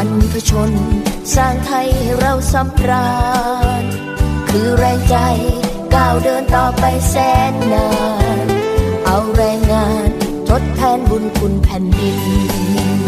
รรพชน สร้างไทยให้เราสำราญ คือแรงใจก้าวเดินต่อไปแสนนาน เอาแรงงานทดแทนบุญคุณแผ่นดิน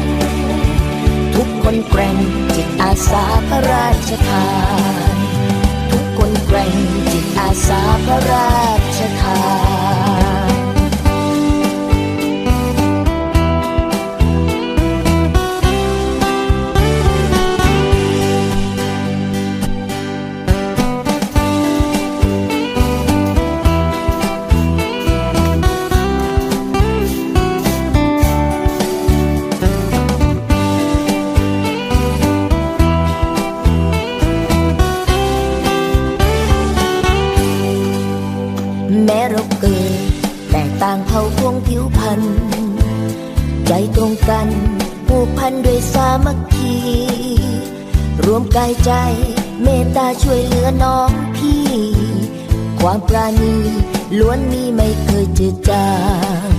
คนแกร่งจิตอาสาพระราชทาน ทุกคนแกร่งจิตอาสาพระราชทาน ต่างเผ่าพวงผิวพันธุ์ใจตรงกันผูกพันด้วยสามัคคี รวมกายใจเมตตาช่วยเหลือน้องพี่ ความปราณีล้วนมีไม่เคยจืดจาง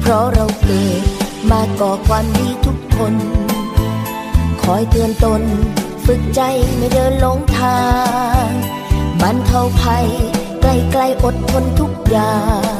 เพราะเราเกิดมาก่อความดีทุกคน คอยเตือนตน ฝึกใจไม่เดินหลงทางบรรเทาภัยใกล้ๆอดทนทุกอย่าง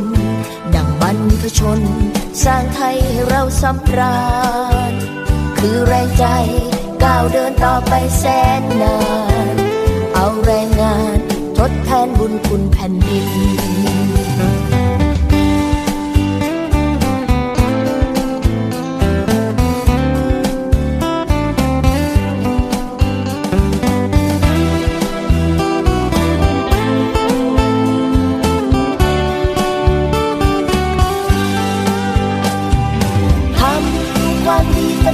พชน สร้างไทยให้เราสำราญ คือแรงใจก้าวเดินต่อไปแสนนาน เอาแรงงานทดแทนบุญคุณแผ่นดิน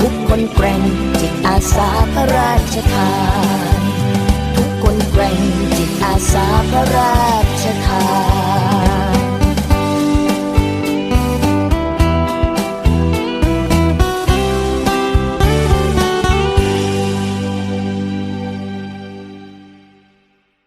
ทุกคนแกร่งจิตอาสาพระราชทาน ทุกคนแกร่งจิตอาสาพระราชทาน